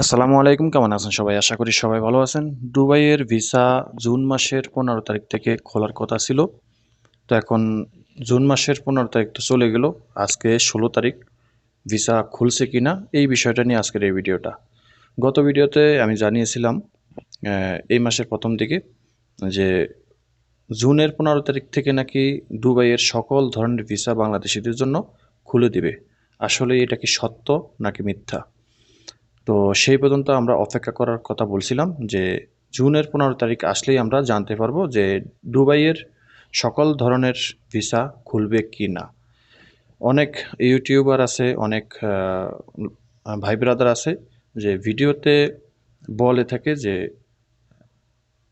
আসসালামু আলাইকুম, কেমন আছেন সবাই? আশা করি সবাই ভালো আছেন। দুবাইয়ের ভিসা জুন মাসের পনেরো তারিখ থেকে খোলার কথা ছিল। তো এখন জুন মাসের পনেরো তারিখ তো চলে গেল। আজকে ষোলো তারিখ। ভিসা খুলছে কি না এই বিষয়টা নিয়ে আজকের এই ভিডিওটা। গত ভিডিওতে আমি জানিয়েছিলাম এই মাসের প্রথম দিকে যে জুনের পনেরো তারিখ থেকে নাকি দুবাইয়ের সকল ধরনের ভিসা বাংলাদেশিদের জন্য খুলে দিবে। আসলে এটা কি সত্য নাকি মিথ্যা? তো সেই পর্যন্ত আমরা অপেক্ষা করার কথা বলছিলাম যে জুনের পনেরো তারিখ আসলেই আমরা জানতে পারব যে দুবাইয়ের সকল ধরনের ভিসা খুলবে কি না। অনেক ইউটিউবার আছে, অনেক ভাই ব্রাদার আছে যে ভিডিওতে বলে থাকে যে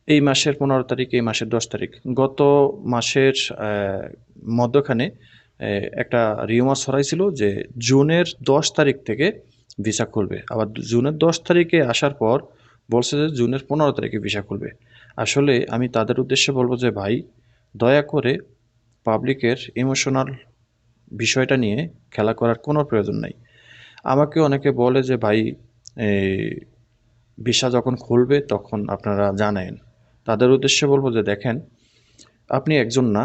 এই মাসের পনেরো তারিখ, এই মাসের দশ তারিখ। গত মাসের মধ্যখানে একটা রিউমার ছড়াইছিল যে জুনের দশ তারিখ থেকে ভিসা খুলবে। আবার জুনের দশ তারিখে আসার পর বলছে যে জুনের পনেরো তারিখে ভিসা খুলবে। আসলে আমি তাদের উদ্দেশ্যে বলব যে, ভাই, দয়া করে পাবলিকের ইমোশনাল বিষয়টা নিয়ে খেলা করার কোনো প্রয়োজন নাই। আমাকে অনেকে বলে যে, ভাই ভিসা যখন খুলবে তখন আপনারা জানেন। তাদের উদ্দেশ্যে বলব যে, দেখেন, আপনি একজন না,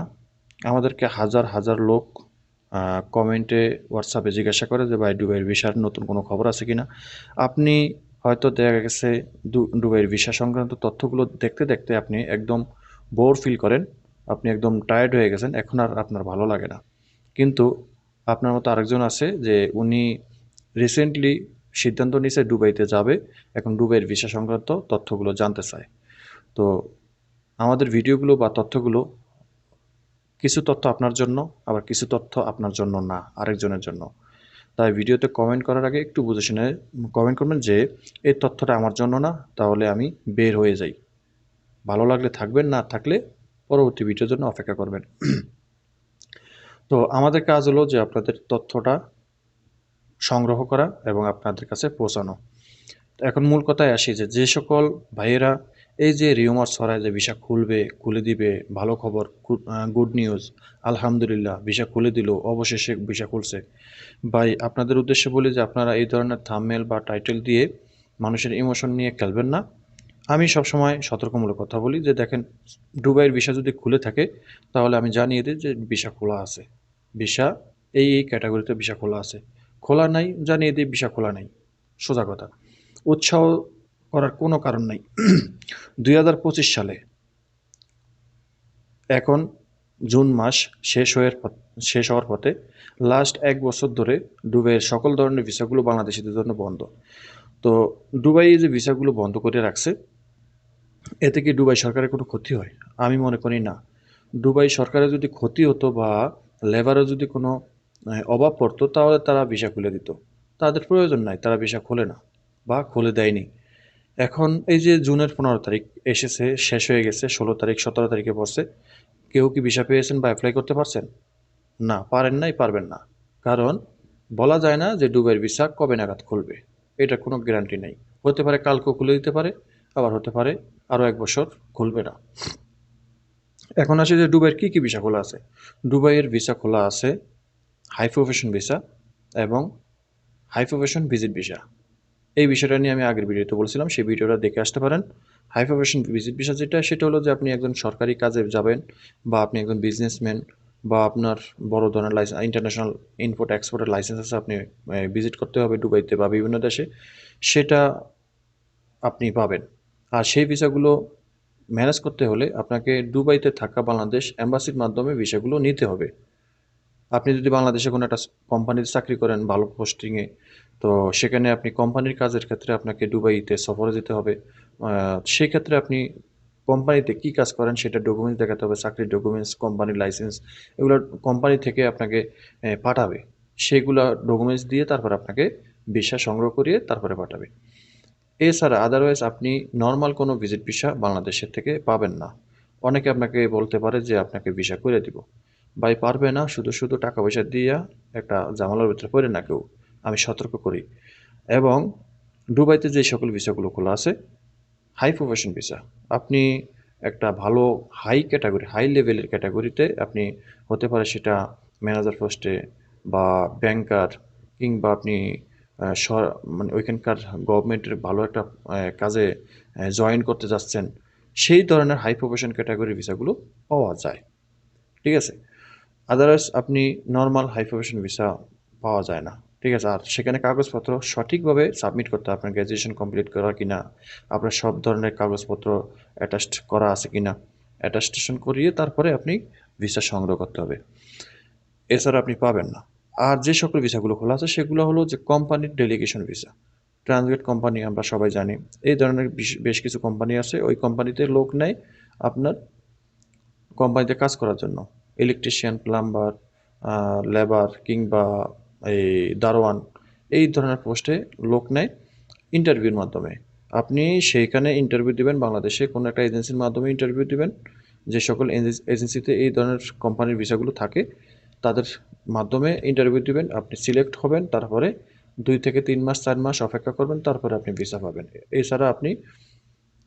আমাদেরকে হাজার হাজার লোক কমেন্টে হোয়াটসঅ্যাপে জিজ্ঞাসা করে যে, ভাই, দুবাইয়ের ভিসার নতুন কোনো খবর আছে কি না আপনি হয়তো দেখা গেছে দুবাইয়ের ভিসা সংক্রান্ত তথ্যগুলো দেখতে দেখতে আপনি একদম বোর ফিল করেন। আপনি একদম টায়ার্ড হয়ে গেছেন। এখন আর আপনার ভালো লাগে না। কিন্তু আপনার মতো আরেকজন আছে যে, উনি রিসেন্টলি সিদ্ধান্ত নিয়েছে দুবাইতে যাবে। এখন দুবাইয়ের ভিসা সংক্রান্ত তথ্যগুলো জানতে চায়। তো আমাদের ভিডিওগুলো বা তথ্যগুলো কিছু তথ্য আপনার জন্য, আবার কিছু তথ্য আপনার জন্য না, আরেকজনের জন্য। তাই ভিডিওতে কমেন্ট করার আগে একটু বুঝে শুনে কমেন্ট করবেন যে, এই তথ্যটা আমার জন্য না, তাহলে আমি বের হয়ে যাই। ভালো লাগলে থাকবেন, না থাকলে পরবর্তী ভিডিওর জন্য অপেক্ষা করবেন। তো আমাদের কাজ হলো যে আপনাদের তথ্যটা সংগ্রহ করা এবং আপনাদের কাছে পৌঁছানো। এখন মূল কথায় আসি যে যে সকল ভাইয়েরা এই যে রিউমার ছড়ায় যে ভিসা খুলবে, খুলে দিবে, ভালো খবর গুড নিউজ আলহামদুলিল্লাহ, ভিসা খুলে দিল, অবশেষে ভিসা খুলছে। ভাই, আপনাদের উদ্দেশ্যে বলি যে আপনারা এই ধরনের থামমেল বা টাইটেল দিয়ে মানুষের ইমোশন নিয়ে খেলবেন না। আমি সবসময় সতর্কমূলক কথা বলি যে দেখেন, দুবাইয়ের ভিসা যদি খুলে থাকে, তাহলে আমি জানিয়ে দিই যে ভিসা খোলা আছে। ভিসা, এই এই ক্যাটাগরিতে ভিসা খোলা আছে। খোলা নাই, জানিয়ে দিই ভিসা খোলা নাই। সোজা কথা। উৎসাহ করার কোনো কারণ নাই। দুই হাজার পঁচিশ সালে এখন জুন মাস শেষ হয়ে শেষ হওয়ার পথে লাস্ট এক বছর ধরে দুবাইয়ের সকল ধরনের ভিসাগুলো বাংলাদেশিদের জন্য বন্ধ। তো দুবাই যে ভিসাগুলো বন্ধ করে রাখছে, এতে কি দুবাই সরকারের কোনো ক্ষতি হয়? আমি মনে করি না। দুবাই সরকারের যদি ক্ষতি হতো বা লেবারের যদি কোনো অভাব পড়তো, তাহলে তারা ভিসা খুলে দিত। তাদের প্রয়োজন নাই, তারা ভিসা খোলে না বা খুলে দেয়নি। এখন এই যে জুনের পনেরো তারিখ এসেছে, শেষ হয়ে গেছে, ষোলো তারিখ, সতেরো তারিখে পড়ছে। কেউ কি ভিসা পেয়েছেন বা অ্যাপ্লাই করতে পারছেন? না, পারেন নাই, পারবেন না। কারণ বলা যায় না যে দুবাইয়ের ভিসা কবে নাগাদ খুলবে। এটার কোনো গ্যারান্টি নেই। হতে পারে কালকেও খুলে দিতে পারে, আবার হতে পারে আরও এক বছর খুলবে না। এখন আসে যে দুবাইয়ের কী কী ভিসা খোলা আছে। ডুবাইয়ের ভিসা খোলা আছে হাই প্রফেশন ভিসা এবং হাই প্রফেশন ভিজিট ভিসা। এই বিষয়টা নিয়ে আমি আগের ভিডিওতে বলছিলাম, সেই ভিডিওটা দেখে আসতে পারেন। হাই প্রফেশন ভিজিট ভিসা যেটা, সেটা হলো যে আপনি একজন সরকারি কাজে যাবেন বা আপনি একজন বিজনেসম্যান বা আপনার বড় ধরনের লাইসেন্স ইন্টারন্যাশনাল ইনপোর্ট এক্সপোর্টের লাইসেন্স আছে, আপনি ভিজিট করতে হবে দুবাইতে বা বিভিন্ন দেশে, সেটা আপনি পাবেন। আর সেই ভিসাগুলো ম্যানেজ করতে হলে আপনাকে দুবাইতে থাকা বাংলাদেশ অ্যাম্বাসির মাধ্যমে ভিসাগুলো নিতে হবে। আপনি যদি বাংলাদেশে কোনো একটা কোম্পানিতে চাকরি করেন ভালো পোস্টিংয়ে তো সেখানে আপনি কোম্পানির কাজের ক্ষেত্রে আপনাকে দুবাইতে সফরে যেতে হবে। সেই ক্ষেত্রে আপনি কোম্পানিতে কী কাজ করেন সেটা ডকুমেন্টস দেখাতে হবে, চাকরির ডকুমেন্টস কোম্পানির লাইসেন্স এগুলো কোম্পানি থেকে আপনাকে পাঠাবে। সেগুলো ডকুমেন্টস দিয়ে তারপর আপনাকে ভিসা সংগ্রহ করিয়ে তারপরে পাঠাবে। এছাড়া আদারওয়াইজ আপনি নর্মাল কোনো ভিজিট ভিসা বাংলাদেশের থেকে পাবেন না। অনেকে আপনাকে বলতে পারে যে আপনাকে ভিসা করে দিব। ভাই পারবে না, শুধু শুধু টাকা পয়সা দিয়া একটা জামালার ভিতরে পড়ে না কেউ। আমি সতর্ক করি। এবং দুবাইতে যে সকল ভিসাগুলো খোলা আছে হাই প্রফেশন ভিসা আপনি একটা ভালো হাই ক্যাটাগরি হাই লেভেলের ক্যাটাগরিতে আপনি হতে পারে সেটা ম্যানেজার পোস্টে বা ব্যাংকার কিংবা আপনি মানে ওইখানকার গভর্নমেন্টের ভালো একটা কাজে জয়েন করতে যাচ্ছেন, সেই ধরনের হাই প্রফেশন ক্যাটাগরি ভিসাগুলো পাওয়া যায়। ঠিক আছে? আদারওয়াইজ আপনি নর্মাল হাই প্রফেশন ভিসা পাওয়া যায় না। ঠিক আছে? আর সেখানে কাগজপত্র সঠিকভাবে সাবমিট করতে আপনার গ্র্যাজুয়েশন কমপ্লিট করা কি না আপনার সব ধরনের কাগজপত্র অ্যাটাস্ট করা আছে কি না অ্যাটাস্টেশন করিয়ে তারপরে আপনি ভিসা সংগ্রহ করতে হবে। এছাড়া আপনি পাবেন না। আর যে সকল ভিসাগুলো খোলা আছে, সেগুলো হলো যে কোম্পানির ডেলিগেশন ভিসা ট্রান্সলেট কোম্পানি আমরা সবাই জানি। এই ধরনের বেশ কিছু কোম্পানি আছে। ওই কোম্পানিতে লোক নেয় আপনার কোম্পানিতে কাজ করার জন্য। ইলেকট্রিশিয়ান প্লাম্বার লেবার কিংবা এই দারোয়ান, এই ধরনের পোস্টে লোক নেয় ইন্টারভিউর মাধ্যমে। আপনি সেইখানে ইন্টারভিউ দিবেন, বাংলাদেশে কোনো একটা এজেন্সির মাধ্যমে ইন্টারভিউ দিবেন, যে সকল এজেন্সিতে এই ধরনের কোম্পানির ভিসাগুলো থাকে, তাদের মাধ্যমে ইন্টারভিউ দিবেন, আপনি সিলেক্ট হবেন, তারপরে দুই থেকে তিন মাস, চার মাস অপেক্ষা করবেন, তারপরে আপনি ভিসা পাবেন। এছাড়া আপনি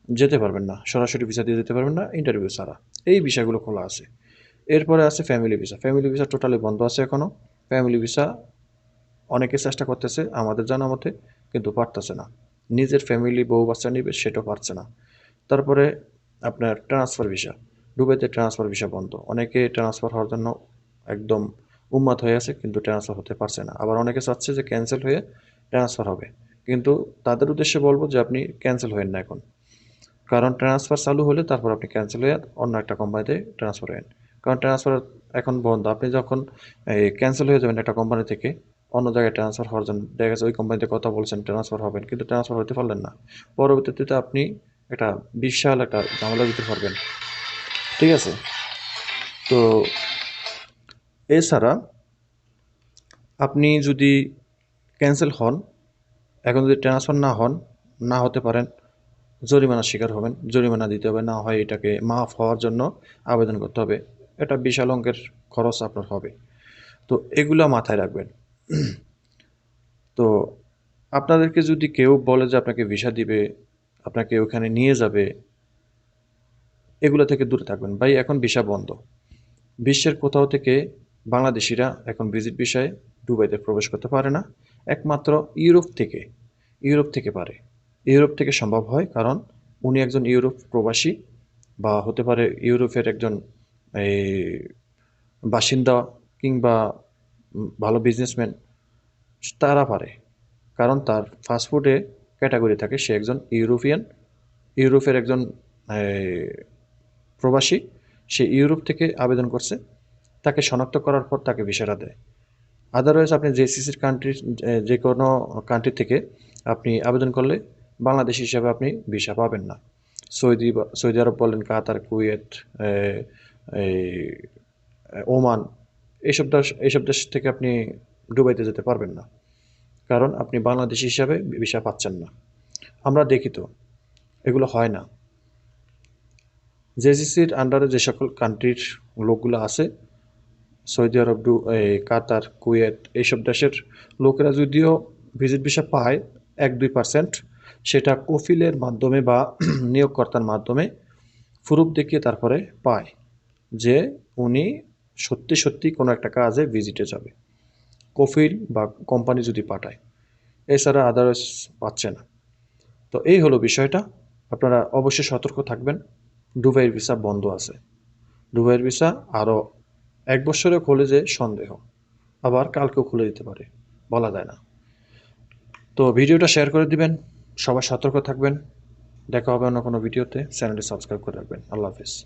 যেতে পারবেন না, সরাসরি ভিসা দিয়ে যেতে পারবেন না ইন্টারভিউ ছাড়া। এই বিষয়গুলো খোলা আছে। এরপরে আছে family visa family visa totally বন্ধ আছে এখনও ফ্যামিলি ভিসা অনেকে চেষ্টা করতেছে আমাদের জানা মতে, কিন্তু পারতেছে না। নিজের ফ্যামিলি বউ বাচ্চা নিবে, সেটাও পারছে না। তারপরে আপনার ট্রান্সফার ভিসা দুবাইতে ট্রান্সফার ভিসা বন্ধ। অনেকে ট্রান্সফার হওয়ার জন্য একদম উন্মাদ হয়ে আছে, কিন্তু ট্রান্সফার হতে পারছে না। আবার অনেকে চাচ্ছে যে ক্যান্সেল হয়ে ট্রান্সফার হবে। কিন্তু তাদের উদ্দেশ্যে বলব যে আপনি ক্যান্সেল হবেন না এখন। কারণ ট্রান্সফার চালু হলে তারপর আপনি ক্যান্সেল হয়ে অন্য একটা কোম্পানিতে ট্রান্সফার হবেন কারণ ট্রান্সফার এখন বন্ধ। আপনি যখন ক্যান্সেল হয়ে যাবেন একটা কোম্পানি থেকে, অন্য জায়গায় ট্রান্সফার হওয়ার জন্য। দেখা গেছে ওই কোম্পানিতে কথা বলছেন ট্রান্সফার হবেন, কিন্তু ট্রান্সফার হতে পারলেন না। পরবর্তীতে আপনি একটা বিশাল একটা ঝামেলা দিতে পারবেন। ঠিক আছে? তো, এছাড়া আপনি যদি ক্যান্সেল হন, এখন যদি ট্রান্সফার না হন, না হতে পারেন, জরিমানার শিকার হবেন। জরিমানা দিতে হবে, না হয় এটাকে মাফ হওয়ার জন্য আবেদন করতে হবে। এটা বিশাল অঙ্কের খরচ আপনার হবে। তো এগুলো মাথায় রাখবেন। তো আপনাদেরকে যদি কেউ বলে যে আপনাকে ভিসা দিবে, আপনাকে ওখানে নিয়ে যাবে, এগুলো থেকে দূরে থাকবেন। ভাই, এখন ভিসা বন্ধ। বিশ্বের কোথাও থেকে বাংলাদেশিরা এখন ভিজিট বিষয়ে দুবাইতে প্রবেশ করতে পারে না। একমাত্র ইউরোপ থেকে ইউরোপ থেকে পারে। ইউরোপ থেকে সম্ভব হয় কারণ উনি একজন ইউরোপ প্রবাসী বা হতে পারে ইউরোপের একজন এই বাসিন্দা কিংবা ভালো বিজনেসম্যান তারা পারে। কারণ তার ফাস্টফুডে ক্যাটাগরি থাকে। সে একজন ইউরোপিয়ান, ইউরোপের একজন প্রবাসী। সে ইউরোপ থেকে আবেদন করছে। তাকে শনাক্ত করার পর তাকে ভিসাটা দেয়। আদারওয়াইজ আপনি জেসিসির কান্ট্রি যে কোনো কান্ট্রি থেকে আপনি আবেদন করলে বাংলাদেশ হিসাবে আপনি ভিসা পাবেন না। সৌদি সৌদি আরব বলেন, কাতার, কুয়েত এই ওমান এইসব দেশ এইসব দেশ থেকে আপনি দুবাইতে যেতে পারবেন না। কারণ আপনি বাংলাদেশি হিসাবে ভিসা পাচ্ছেন না। আমরা দেখি তো, এগুলো হয় না। জেসিসির আন্ডারে যে সকল কান্ট্রির লোকগুলো আছে, সৌদি আরব ডু কাতার, কুয়েত এইসব দেশের লোকেরা যদিও ভিজিট ভিসা পায় এক, দুই পার্সেন্ট সেটা কফিলের মাধ্যমে বা নিয়োগকর্তার মাধ্যমে ফুরুপ দেখিয়ে তারপরে পায়। যে উনি সত্যি সত্যি কোনো একটা কাজে ভিজিটে যাবে। কফিল বা কোম্পানি যদি পাঠায়, এছাড়া আদারওয়াইজ পাচ্ছে না। তো এই হলো বিষয়টা। আপনারা অবশ্যই সতর্ক থাকবেন। দুবাইয়ের ভিসা বন্ধ আছে। দুবাইয়ের ভিসা আরও এক বছরে খুলে যে সন্দেহ। আবার কালকেও খুলে দিতে পারে, বলা যায় না। তো ভিডিওটা শেয়ার করে দিবেন। সবাই সতর্ক থাকবেন। দেখা হবে অন্য কোনো ভিডিওতে। চ্যানেলটি সাবস্ক্রাইব করে রাখবেন। আল্লাহ হাফিজ।